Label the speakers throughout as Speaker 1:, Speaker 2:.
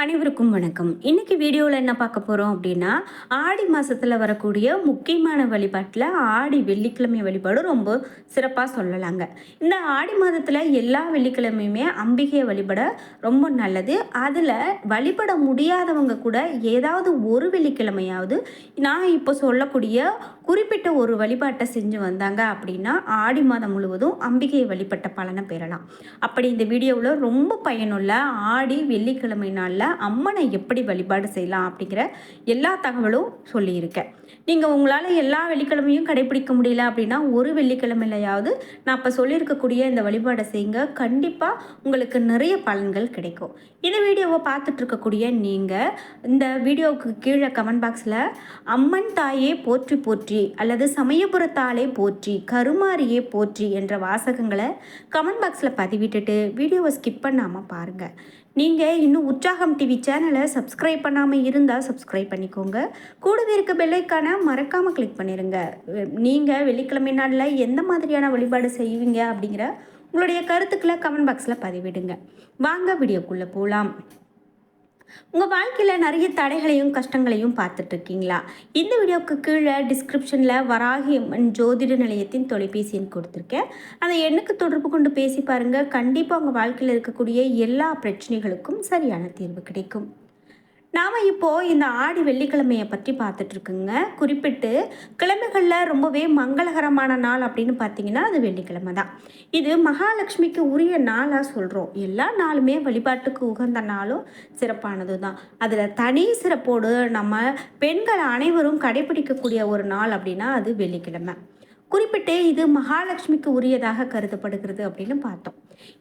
Speaker 1: அனைவருக்கும் வணக்கம். இன்னைக்கு வீடியோவில் என்ன பார்க்க போகிறோம் அப்படின்னா ஆடி மாதத்தில் வரக்கூடிய முக்கியமான வழிபாட்டில் ஆடி வெள்ளிக்கிழமை வழிபாடு ரொம்ப சிறப்பாக சொல்லலாங்க. இந்த ஆடி மாதத்தில் எல்லா வெள்ளிக்கிழமையுமே அம்பிகையை வழிபட ரொம்ப நல்லது. அதில் வழிபட முடியாதவங்க கூட ஏதாவது ஒரு வெள்ளிக்கிழமையாவது நான் இப்போ சொல்லக்கூடிய குறிப்பிட்ட ஒரு வழிபாட்டை செஞ்சு வந்தாங்க அப்படின்னா ஆடி மாதம் முழுவதும் அம்பிகையை வழிபட்ட பலனை பெறலாம். அப்படி இந்த வீடியோவில் ரொம்ப பயனுள்ள ஆடி வெள்ளிக்கிழமை நாளில் அம்மனை எப்படி வழிபாடு செய்யலாம் அப்படிங்கிற எல்லா தகவலும் சொல்லியிருக்கேன். நீங்கள் உங்களால் எல்லா வெள்ளிக்கிழமையும் கடைபிடிக்க முடியல அப்படின்னா ஒரு வெள்ளிக்கிழமையிலையாவது நான் இப்போ சொல்லியிருக்கக்கூடிய இந்த வழிபாடை செய்யுங்க கண்டிப்பாக உங்களுக்கு நிறைய பலன்கள் கிடைக்கும். இந்த வீடியோவை பார்த்துட்டு இருக்கக்கூடிய நீங்கள் இந்த வீடியோவுக்கு கீழே கமெண்ட் பாக்ஸில் அம்மன் தாயே போற்றி போற்றி அல்லது சமயபுரத்தாலே போற்றி கருமாரியே போற்றி என்ற வாசகங்களை கமெண்ட் பாக்ஸில் பதிவிட்டுட்டு வீடியோவை ஸ்கிப் பண்ணாமல் பாருங்கள் நீங்கள் இன்னும் உற்சாகம் டிவி சேனலை சப்ஸ்கிரைப் பண்ணாமல் இருந்தால் சப்ஸ்கிரைப் பண்ணிக்கோங்க. கூடவே இருக்க பெல்லைக்கான மறக்காமல் கிளிக் பண்ணிடுங்க நீங்கள் வெள்ளிக்கிழமை நாளில் எந்த மாதிரியான வழிபாடு செய்வீங்க அப்படிங்கிற உங்களுடைய கருத்துக்களை கமெண்ட் பாக்ஸில் பதிவிடுங்க. வாங்க வீடியோக்குள்ளே போகலாம் உங்கள் வாழ்க்கையில் நிறைய தடைகளையும் கஷ்டங்களையும் பார்த்துட்ருக்கீங்களா இந்த வீடியோவுக்கு கீழே டிஸ்கிரிப்ஷனில் வராகி அம்மன் ஜோதிட நிலையத்தின் தொலைபேசி எண் கொடுத்துருக்கேன். அந்த எண்ணுக்கு தொடர்பு கொண்டு பேசி பாருங்கள் கண்டிப்பாக உங்கள் வாழ்க்கையில் இருக்கக்கூடிய எல்லா பிரச்சனைகளுக்கும் சரியான தீர்வு கிடைக்கும். நாம் இப்போது இந்த ஆடி வெள்ளிக்கிழமையை பற்றி பார்த்துட்டு இருக்குங்க குறிப்பிட்டு கிழமைகளில் ரொம்பவே மங்களகரமான நாள் அப்படின்னு பார்த்தீங்கன்னா அது வெள்ளிக்கிழமை தான். இது மகாலட்சுமிக்கு உரிய நாளாக சொல்கிறோம் எல்லா நாளுமே வழிபாட்டுக்கு உகந்த நாளும் சிறப்பானது தான். அதில் தனி சிறப்போடு நம்ம பெண்கள் அனைவரும் கடைபிடிக்கக்கூடிய ஒரு நாள் அப்படின்னா அது வெள்ளிக்கிழமை. குறிப்பிட்டு இது மகாலட்சுமிக்கு உரியதாக கருதப்படுகிறது அப்படின்னு பார்த்தோம்.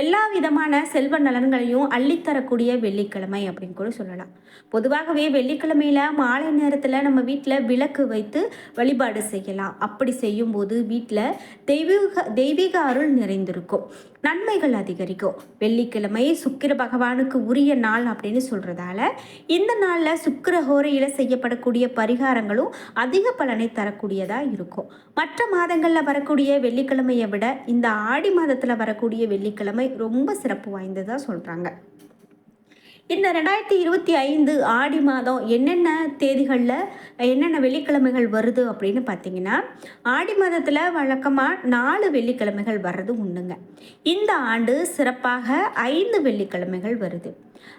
Speaker 1: எல்லா விதமான செல்வ நலன்களையும் அள்ளித்தரக்கூடிய வெள்ளிக்கிழமை அப்படின்னு கூட சொல்லலாம். பொதுவாகவே வெள்ளிக்கிழமையில மாலை நேரத்தில் நம்ம வீட்டில் விளக்கு வைத்து வழிபாடு செய்யலாம். அப்படி செய்யும்போது வீட்டில் தெய்வீக தெய்வீக அருள் நிறைந்திருக்கும். நன்மைகள் அதிகரிக்கும். வெள்ளிக்கிழமை சுக்கிர பகவானுக்கு உரிய நாள் அப்படின்னு சொல்கிறதால இந்த நாளில் சுக்கிர ஹோரையில் செய்யப்படக்கூடிய பரிகாரங்களும் அதிக பலனை தரக்கூடியதாக இருக்கும். மற்ற மாதங்களில் வரக்கூடிய வெள்ளிக்கிழமையை விட இந்த ஆடி மாதத்தில் வரக்கூடிய வெள்ளிக்கிழமை ரொம்ப சிறப்பு வாய்ந்ததாக சொல்கிறாங்க இந்த ரெண்டாயிரத்தி இருபத்தி ஐந்து ஆடி மாதம் என்னென்ன தேதிகளில் என்னென்ன வெள்ளிக்கிழமைகள் வருது அப்படின்னு பார்த்தீங்கன்னா ஆடி மாதத்தில் வழக்கமாக நாலு வெள்ளிக்கிழமைகள் வர்றது உண்டுங்க. இந்த ஆண்டு சிறப்பாக ஐந்து வெள்ளிக்கிழமைகள் வருது.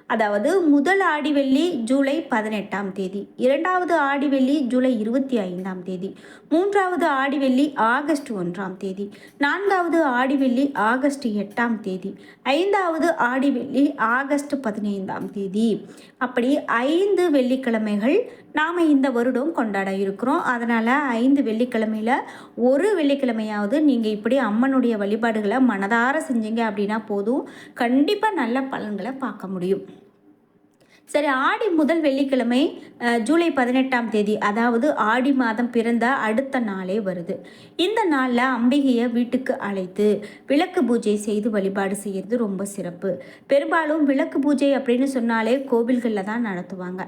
Speaker 1: அதாவது முதல் ஆடி வெள்ளி ஜூலை பதினெட்டாம் தேதி இரண்டாவது ஆடி வெள்ளி ஜூலை இருபத்தி ஐந்தாம் தேதி மூன்றாவது ஆடி வெள்ளி ஆகஸ்ட் ஒன்றாம் தேதி நான்காவது ஆடி வெள்ளி ஆகஸ்ட் எட்டாம் தேதி ஐந்தாவது ஆடி வெள்ளி ஆகஸ்ட் பதினைந்தாம் தேதி. அப்படி ஐந்து வெள்ளிக்கிழமைகள் நாம் இந்த வருடம் கொண்டாட இருக்கிறோம். அதனால் ஐந்து வெள்ளிக்கிழமையில் ஒரு வெள்ளிக்கிழமையாவது நீங்கள் இப்படி அம்மனுடைய வழிபாடுகளை மனதார செஞ்சீங்க அப்படின்னா போதும். கண்டிப்பாக நல்ல பலன்களை பார்க்க முடியும். சரி ஆடி முதல் வெள்ளிக்கிழமை ஜூலை பதினெட்டாம் தேதி அதாவது ஆடி மாதம் பிறந்த அடுத்த நாளே வருது. இந்த நாளில் அம்பிகையை வீட்டுக்கு அழைத்து விளக்கு பூஜை செய்து வழிபாடு செய்கிறது ரொம்ப சிறப்பு. பெரும்பாலும் விளக்கு பூஜை அப்படின்னு சொன்னாலே கோவில்களில் தான் நடத்துவாங்க.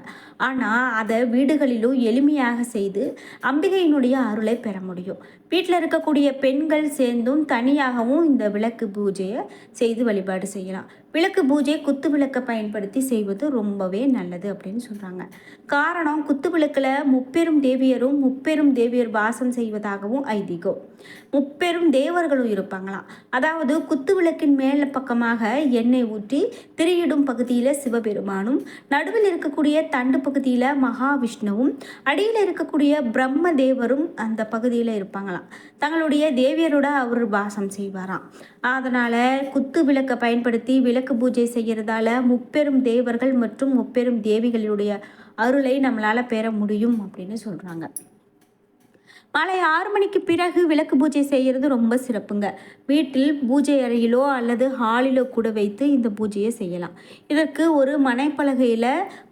Speaker 1: ஆனால் அதை வீடுகளிலும் எளிமையாக செய்து அம்பிகையினுடைய அருளை பெற முடியும். வீட்டில் இருக்கக்கூடிய பெண்கள் சேர்ந்தும் தனியாகவும் இந்த விளக்கு பூஜையை செய்து வழிபாடு செய்யலாம். விளக்கு பூஜை குத்து விளக்கை பயன்படுத்தி செய்வது ரொம்பவே நல்லது அப்படின்னு சொல்கிறாங்க காரணம் குத்து விளக்கில் முப்பெரும் தேவியரும் முப்பெரும் தேவியர் வாசம் செய்வதாகவும் ஐதீகம் முப்பெரும் தேவர்களும் இருப்பாங்களாம். அதாவது குத்து விளக்கின் மேல பக்கமாக எண்ணெய் ஊற்றி திரையிடும் பகுதியில் சிவபெருமானும் நடுவில் இருக்கக்கூடிய தண்டு பகுதியில் மகாவிஷ்ணுவும் அடியில் இருக்கக்கூடிய பிரம்ம தேவரும் அந்த பகுதியில் இருப்பாங்களாம். தங்களுடைய தேவியரோட அவர் வாசம் செய்வாராம். அதனால் குத்து விளக்கை பயன்படுத்தி விளக்கு விளக்கு பூஜை செய்கிறதால முப்பெரும் தேவர்கள் மற்றும் முப்பெரும் தேவிகளுடைய அருளை நம்மளால் பெற முடியும் அப்படின்னு சொல்கிறாங்க மாலை ஆறு மணிக்கு பிறகு விளக்கு பூஜை செய்கிறது ரொம்ப சிறப்புங்க. வீட்டில் பூஜை அறையிலோ அல்லது ஹாலிலோ கூட வைத்து இந்த பூஜையை செய்யலாம். இதற்கு ஒரு மனைப்பலகையில்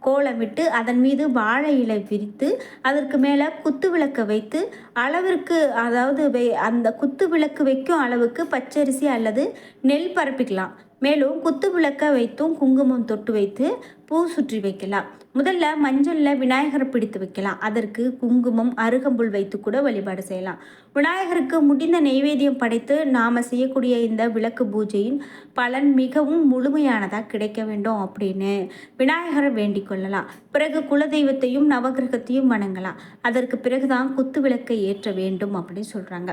Speaker 1: கோலம் விட்டு அதன் மீது வாழை இலை விரித்து அதற்கு மேலே குத்து விளக்கை வைத்து அளவிற்கு அதாவது வை அந்த குத்து விளக்கு வைக்கும் அளவுக்கு பச்சரிசி அல்லது நெல் பரப்பிக்கலாம். மேலும் குத்து விளக்க வைத்தும் குங்குமம் தொட்டு வைத்து பூ சுற்றி வைக்கலாம். முதல்ல மஞ்சளில் விநாயகரை பிடித்து வைக்கலாம். அதற்கு குங்குமம் அருகம்புல் வைத்து கூட வழிபாடு செய்யலாம். விநாயகருக்கு முடிந்த நெய்வேத்தியம் படைத்து நாம் செய்யக்கூடிய இந்த விளக்கு பூஜையின் பலன் மிகவும் முழுமையானதாக கிடைக்க வேண்டும் அப்படின்னு விநாயகரை வேண்டிக் கொள்ளலாம். பிறகு குலதெய்வத்தையும் நவகிரகத்தையும் வணங்கலாம். அதற்கு பிறகுதான் குத்து விளக்கை ஏற்ற வேண்டும் அப்படின்னு சொல்கிறாங்க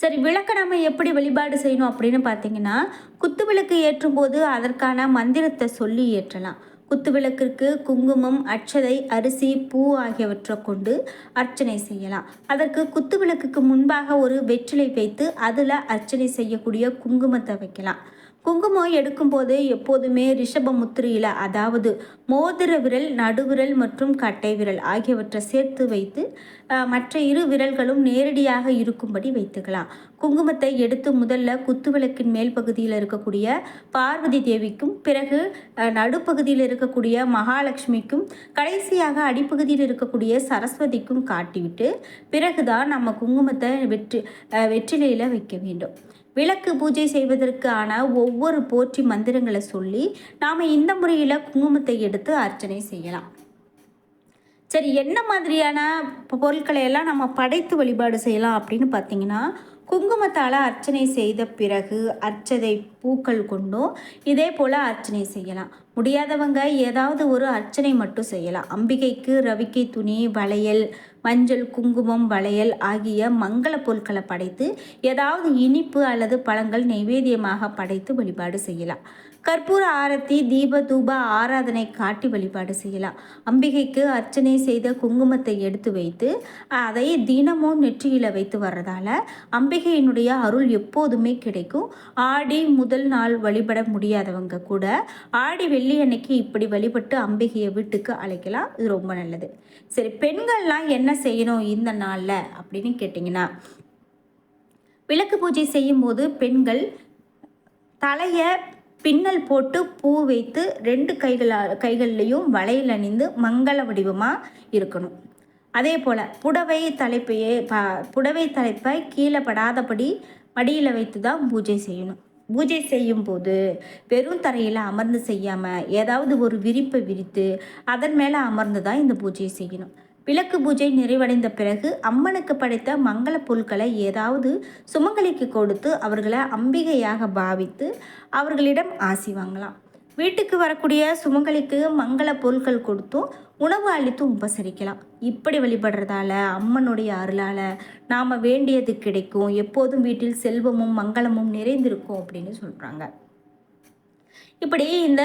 Speaker 1: சரி விளக்கை நம்ம எப்படி வழிபாடு செய்யணும் அப்படின்னு பார்த்தீங்கன்னா குத்து விளக்கு ஏற்றும் போது அதற்கான மந்திரத்தை சொல்லி ஏற்றலாம். குத்து விளக்கிற்கு குங்குமம் அட்சதை அரிசி பூ ஆகியவற்றை கொண்டு அர்ச்சனை செய்யலாம். அதற்கு குத்து விளக்குக்கு முன்பாக ஒரு வெற்றிலை வைத்து அதில் அர்ச்சனை செய்யக்கூடிய குங்குமத்தை வைக்கலாம். குங்குமம் எடுக்கும்போது எப்போதுமே ரிஷப முத்திரையில் அதாவது மோதிர விரல் நடுவிரல் மற்றும் கட்டை விரல் ஆகியவற்றை சேர்த்து வைத்து மற்ற இரு விரல்களும் நேரடியாக இருக்கும்படி வைத்துக்கலாம். குங்குமத்தை எடுத்து முதல்ல குத்துவிளக்கின் மேல் பகுதியில் இருக்கக்கூடிய பார்வதி தேவிக்கும் பிறகு நடுப்பகுதியில் இருக்கக்கூடிய மகாலட்சுமிக்கும் கடைசியாக அடிப்பகுதியில் இருக்கக்கூடிய சரஸ்வதிக்கும் காட்டிவிட்டு பிறகுதான் நம்ம குங்குமத்தை வெற்றி வெற்றிலையில் வைக்க வேண்டும். விளக்கு பூஜை செய்வதற்கான ஒவ்வொரு போற்றி மந்திரங்களை சொல்லி நாம் இந்த முறையில் குங்குமத்தை எடுத்து அர்ச்சனை செய்யலாம். சரி என்ன மாதிரியான பொருட்களை எல்லாம் நம்ம படைத்து வழிபாடு செய்யலாம் அப்படின்னு பார்த்தீங்கன்னா குங்குமத்தால் அர்ச்சனை செய்த பிறகு அர்ச்சதை பூக்கள் கொண்டும் இதே போல் அர்ச்சனை செய்யலாம். முடியாதவங்க ஏதாவது ஒரு அர்ச்சனை மட்டும் செய்யலாம். அம்பிகைக்கு ரவிக்கை துணி வளையல் மஞ்சள் குங்குமம் வளையல் ஆகிய மங்கள பொருட்களை படைத்து ஏதாவது இனிப்பு அல்லது பழங்கள் நைவேத்தியமாக படைத்து வழிபாடு செய்யலாம். கற்பூர ஆரத்தி தீப தூப ஆராதனை காட்டி வழிபாடு செய்யலாம். அம்பிகைக்கு அர்ச்சனை செய்த குங்குமத்தை எடுத்து வைத்து அதை தினமும் நெற்றியில் வைத்து வர்றதால அம்பிகையினுடைய அருள் எப்போதுமே கிடைக்கும். ஆடி முதல் நாள் வழிபட முடியாதவங்க கூட ஆடி வெள்ளி அன்னைக்கு இப்படி வழிபட்டு அம்பிகையை வீட்டுக்கு அழைக்கலாம். இது ரொம்ப நல்லது. சரி பெண்கள்லாம் என்ன செய்யணும் இந்த நாளில் அப்படின்னு கேட்டிங்கன்னா விளக்கு பூஜை செய்யும்போது பெண்கள் தலையை பின்னல் போட்டு பூ வைத்து ரெண்டு கைகளால் கைகள்லேயும் வளையல் அணிந்து மங்கள வடிவமாக இருக்கணும். அதே போல் புடவை தலைப்பையே ப புடவை தலைப்பை கீழே படாதபடி மடியில் வைத்து தான் பூஜை செய்யணும். பூஜை செய்யும் போது வெறும் தரையில் அமர்ந்து செய்யாமல் ஏதாவது ஒரு விரிப்பை விரித்து அதன் மேலே அமர்ந்து தான் இந்த பூஜையை செய்யணும். விளக்கு பூஜை நிறைவடைந்த பிறகு அம்மனுக்கு படைத்த மங்கள பொருட்களை ஏதாவது சுமங்கலிக்கு கொடுத்து அவர்களை அம்பிகையாக பாவித்து அவர்களிடம் ஆசி வாங்கலாம். வீட்டுக்கு வரக்கூடிய சுமங்கலிக்கு மங்கள பொருட்கள் கொடுத்தும் உணவு அளித்தும் உபசரிக்கலாம். இப்படி வழிபடுறதால அம்மனுடைய அருளால் நாம் வேண்டியது கிடைக்கும். எப்போதும் வீட்டில் செல்வமும் மங்களமும் நிறைந்திருக்கும் அப்படின்னு சொல்கிறாங்க இப்படி இந்த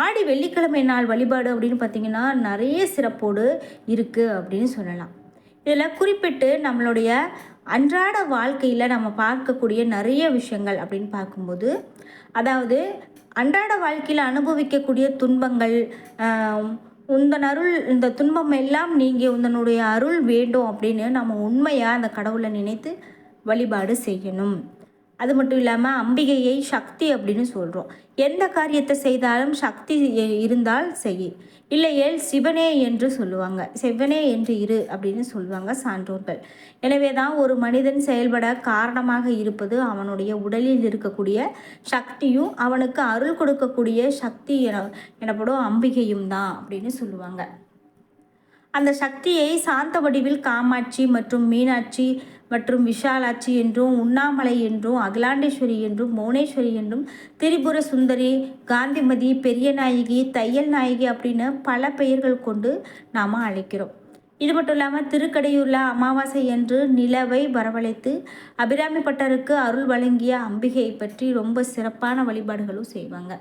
Speaker 1: ஆடி வெள்ளிக்கிழமை நாள் வழிபாடு அப்படின்னு பார்த்திங்கன்னா நிறைய சிறப்போடு இருக்குது அப்படின்னு சொல்லலாம். இதில் குறிப்பிட்டு நம்மளுடைய அன்றாட வாழ்க்கையில் நம்ம பார்க்கக்கூடிய நிறைய விஷயங்கள் அப்படின்னு பார்க்கும்போது அதாவது அன்றாட வாழ்க்கையில் அனுபவிக்கக்கூடிய துன்பங்கள் உந்தன் அருள் இந்த துன்பம் எல்லாம் நீங்கள் உந்தனுடைய அருள் வேண்டும் அப்படின்னு நம்ம உண்மையாக அந்த கடவுளை நினைத்து வழிபாடு செய்யணும். அது மட்டும் இல்லாமல் அம்பிகையை சக்தி அப்படின்னு சொல்கிறோம் எந்த காரியத்தை செய்தாலும் சக்தி இருந்தால் செய். இல்லையேல் சிவனே என்று சொல்லுவாங்க. சிவனே என்று இரு அப்படின்னு சொல்லுவாங்க சான்றோர்கள். எனவே தான் ஒரு மனிதன் செயல்பட காரணமாக இருப்பது அவனுடைய உடலில் இருக்கக்கூடிய சக்தியும் அவனுக்கு அருள் கொடுக்கக்கூடிய சக்தி என எனப்படும் அம்பிகையும் தான் அப்படின்னு சொல்லுவாங்க. அந்த சக்தியை சாந்த வடிவில் காமாட்சி மற்றும் மீனாட்சி மற்றும் விஷாலாட்சி என்றும் உண்ணாமலை என்றும் அகிலாண்டேஸ்வரி என்றும் மௌனேஸ்வரி என்றும் திரிபுர சுந்தரி காந்திமதி பெரிய நாயகி தையல் நாயகி அப்படின்னு பல பெயர்கள் கொண்டு நாம் அழைக்கிறோம். இது மட்டும் இல்லாமல் திருக்கடையூரில் அமாவாசை என்று நிலவை வரவழைத்து அபிராமி பட்டருக்கு அருள் வழங்கிய அம்பிகையை பற்றி ரொம்ப சிறப்பான வழிபாடுகளும் செய்வாங்க.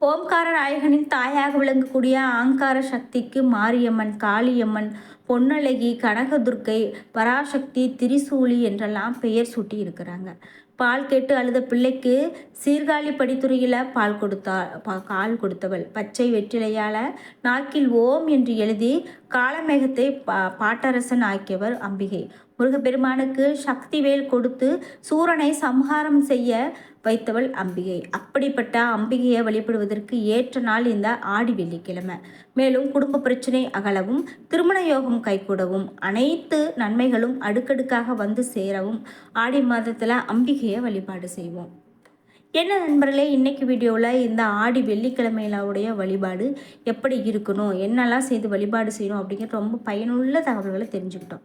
Speaker 1: ஓம்கார நாயகனின் தாயாக விளங்கக்கூடிய ஆங்கார சக்திக்கு மாரியம்மன் காளியம்மன் பொன்னழகி கனகதுர்க்கை பராசக்தி திரிசூலி என்றெல்லாம் பெயர் சூட்டி இருக்கிறாங்க பால் கேட்டு அழுத பிள்ளைக்கு சீர்காழி படித்துறையில் பால் கொடுத்தா பா கால் கொடுத்தவள். பச்சை வெற்றிலையால் நாக்கில் ஓம் என்று எழுதி காலமேகத்தை பா பாட்டரசன் ஆக்கியவர் அம்பிகை. முருகப்பெருமானுக்கு சக்திவேல் கொடுத்து சூரனை சம்ஹாரம் செய்ய வைத்தவள் அம்பிகை. அப்படிப்பட்ட அம்பிகையை வழிபடுவதற்கு ஏற்ற நாள் இந்த ஆடி வெள்ளிக்கிழமை. மேலும் குடும்ப பிரச்சனை அகலவும் திருமண யோகம் கைகூடவும் அனைத்து நன்மைகளும் அடுக்கடுக்காக வந்து சேரவும் ஆடி மாதத்தில் அம்பிகையை வழிபாடு செய்வோம். என்ன நண்பர்களே இன்றைக்கி வீடியோவில் இந்த ஆடி வெள்ளிக்கிழமையிலுடைய வழிபாடு எப்படி இருக்கணும் என்னெல்லாம் செய்து வழிபாடு செய்யணும் அப்படிங்கிற ரொம்ப பயனுள்ள தகவல்களை தெரிஞ்சுக்கிட்டோம்.